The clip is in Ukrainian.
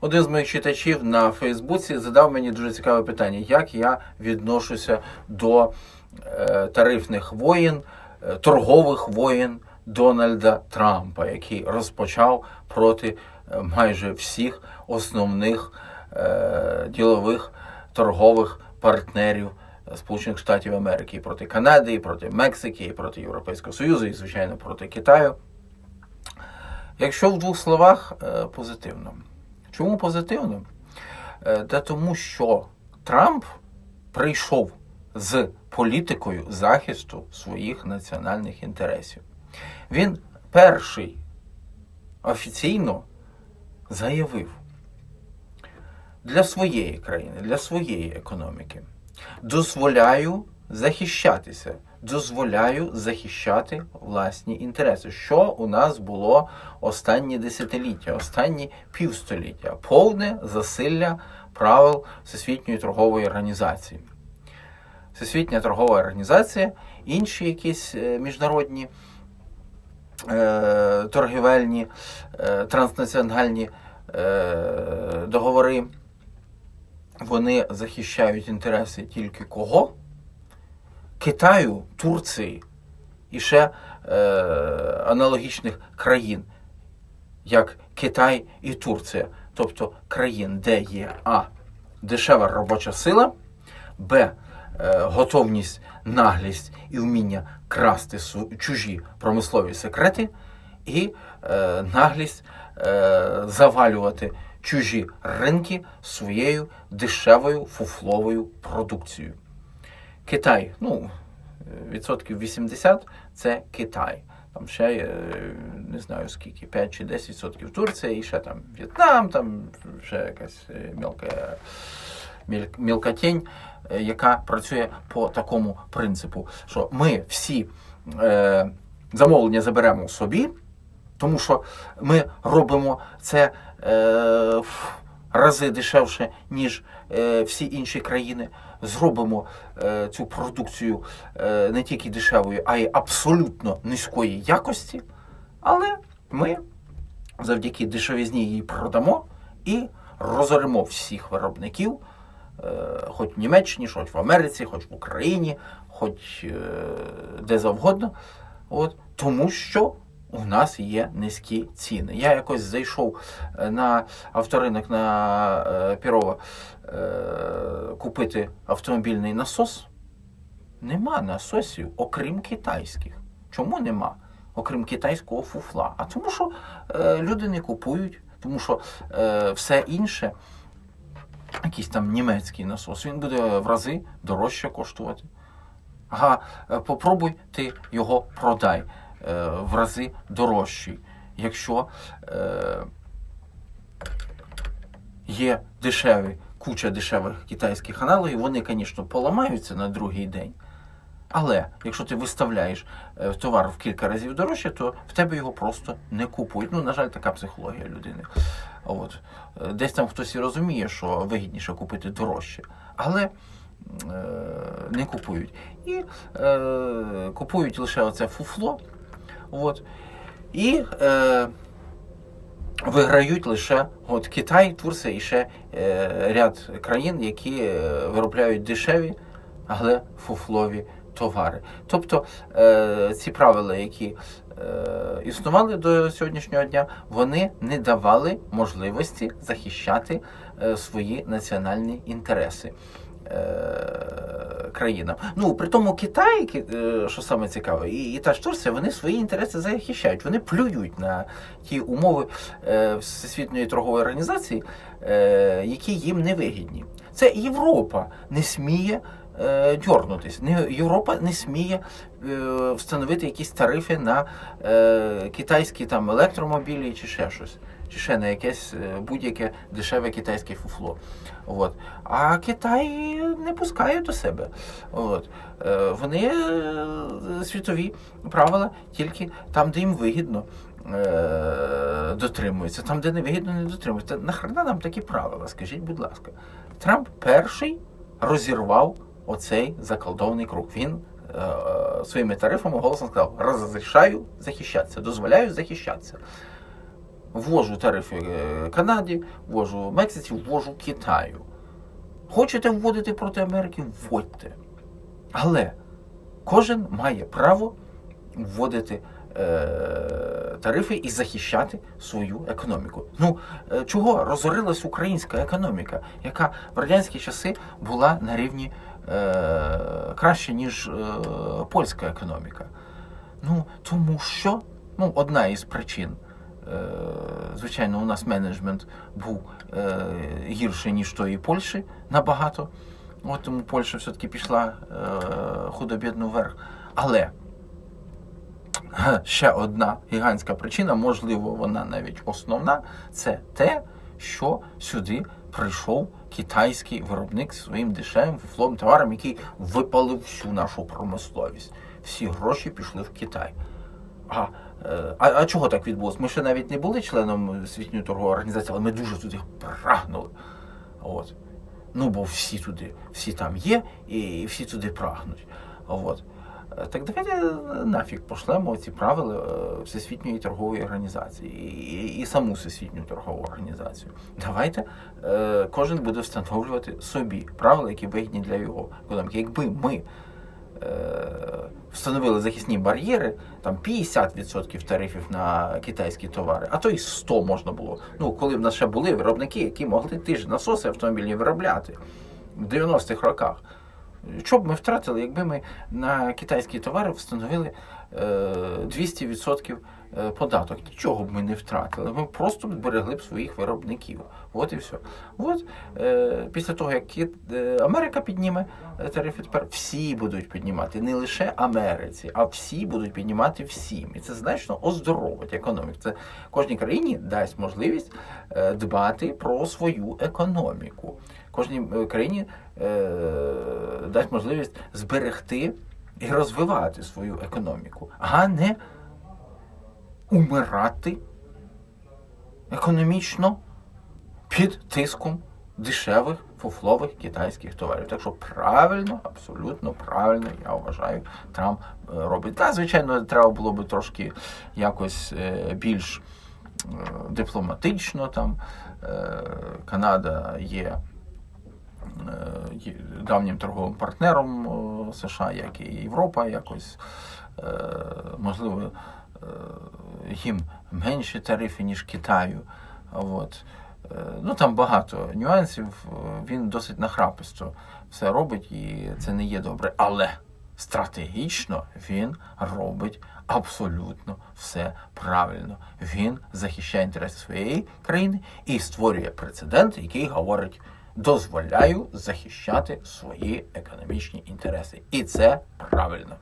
Один з моїх читачів на Фейсбуці задав мені дуже цікаве питання, як я відношуся до е, тарифних воєн, е, торгових воєн Дональда Трампа, який розпочав проти е, майже всіх основних ділових торгових партнерів Сполучених Штатів Америки і проти Канади, і проти Мексики, і проти Європейського Союзу, і, звичайно, проти Китаю. Якщо в двох словах позитивно. Чому позитивно? Е, Та тому, що Трамп прийшов з політикою захисту своїх національних інтересів. Він перший офіційно заявив для своєї країни, для своєї економіки. Дозволяю захищатися, дозволяю захищати власні інтереси. Що у нас було останні десятиліття, останні півстоліття, повне засилля правил Всесвітньої торгової організації. Всесвітня торгова організація, інші якісь е, міжнародні е, торгівельні, е, транснаціональні договори, вони захищають інтереси тільки кого? Китаю, Турції і ще е, аналогічних країн, як Китай і Турція, тобто країн, де є А. Дешева робоча сила, Б. е, Готовність, наглість і вміння красти чужі промислові секрети, і е, наглість е, завалювати чужі ринки своєю дешевою фуфловою продукцією. Китай, ну, відсотків 80 це Китай. Там ще е, не знаю скільки, 5 чи 10 відсотків Турція, і ще там В'єтнам, там ще якась е, мілка, міль- мілкотінь, е, яка працює по такому принципу, що ми всі е, замовлення заберемо собі, тому що ми робимо це е, рази дешевше, ніж е, всі інші країни. Зробимо е, цю продукцію е, не тільки дешевою, а й абсолютно низької якості. Але ми завдяки дешевізні її продамо і розоримо всіх виробників, хоч в Німеччині, хоч в Америці, хоч в Україні, хоч де завгодно. От, тому що у нас є низькі ціни. Я якось зайшов е, на авторинок на е, Пірова е, купити автомобільний насос. Нема насосів, окрім китайських. Чому нема? Окрім китайського фуфла. А тому, що люди не купують, тому що все інше, якийсь там німецький насос, він буде в рази дорожче коштувати. Ага, попробуй ти його продай в рази дорожчий. Якщо е, є дешеві, куча дешевих китайських аналогів, вони, звісно, поламаються на другий день. Але якщо ти виставляєш е, товар в кілька разів дорожче, то в тебе його просто не купують. Ну, на жаль, така психологія людини. От. Е, Десь там хтось і розуміє, що вигідніше купити дорожче, але е, не купують. І е, купують лише оце фуфло. От. І е, виграють лише от Китай, Турція і ще е, ряд країн, які е, виробляють дешеві, але фуфлові товари. Тобто е, ці правила, які е, існували до сьогоднішнього дня, вони не давали можливості захищати е, свої національні інтереси. е, Країнам. Ну, при тому Китай, е, що саме цікаве, і, і та ж Турція, вони свої інтереси захищають. Вони плюють на ті умови е, Всесвітньої торгової організації, е, які їм не вигідні. Це Європа не сміє е, дьорнутись. Європа не сміє е, встановити якісь тарифи на е, китайські там електромобілі чи ще щось. Чи ще на якесь е, будь-яке дешеве китайське фуфло. От. А Китай не пускає до себе. От. Вони світові правила тільки там, де їм вигідно. Дотримуються, там, де не вигідно, не дотримуються. Нахрена нам такі правила, скажіть, будь ласка. Трамп перший розірвав оцей заколдований круг. Він е, своїми тарифами голосом сказав: розрішаю захищатися, дозволяю захищатися. Ввожу тарифи е, Канаді, ввожу Мексиці, ввожу Китаю. Хочете вводити проти Америки, вводьте. Але кожен має право вводити е, тарифи і захищати свою економіку. Ну, е, чого розорилась українська економіка, яка в радянські часи була на рівні е, краще, ніж е, польська економіка? Ну, тому що ну, одна із причин. Е, Звичайно, у нас менеджмент був е, гірший, ніж тої Польщі набагато. От тому Польща все-таки пішла е, худо-бідно вверх. Але ще одна гігантська причина, можливо, вона навіть основна, це те, що сюди прийшов китайський виробник зі своїм дешевим фуфловим товаром, який випалив всю нашу промисловість. Всі гроші пішли в Китай. А, е, а, а чого так відбулося? Ми ще навіть не були членом Світньої торгової організації, але ми дуже туди прагнули. От. Ну, бо всі туди, всі там є, і всі туди прагнуть. От. Е, Так давайте нафіг пошлемо ці правила е, Всесвітньої торгової організації і, і саму Всесвітню торгову організацію. Давайте е, кожен буде встановлювати собі правила, які вигідні для його економіки. Якби ми е, встановили захисні бар'єри, там 50% тарифів на китайські товари, а то й 100 можна було. Ну, коли в нас ще були виробники, які могли ті ж насоси автомобільні виробляти в 90-х роках. Що б ми втратили, якби ми на китайські товари встановили е, 200% е, податок? Нічого б ми не втратили. Ми просто зберегли б своїх виробників. От і все. От е, після того, як е, Америка підніме е, тарифи, тепер всі будуть піднімати. Не лише Америці, а всі будуть піднімати всім. І це значно оздоровить економіку. Це кожній країні дасть можливість е, дбати про свою економіку. Кожній е, країні е, дасть можливість зберегти і розвивати свою економіку, а не умирати економічно під тиском дешевих фуфлових китайських товарів. Так що правильно, абсолютно правильно, я вважаю, Трамп е, робить. Та, звичайно, треба було би трошки якось е, більш е, дипломатично там. Канада є давнім торговим партнером США, як і Європа, якось можливо їм менші тарифи, ніж Китаю. От. Е, Ну там багато нюансів. Він досить нахраписто все робить, і це не є добре. Але стратегічно він робить абсолютно все правильно. Він захищає інтереси своєї країни і створює прецедент, який говорить: дозволяю захищати свої економічні інтереси. І це правильно.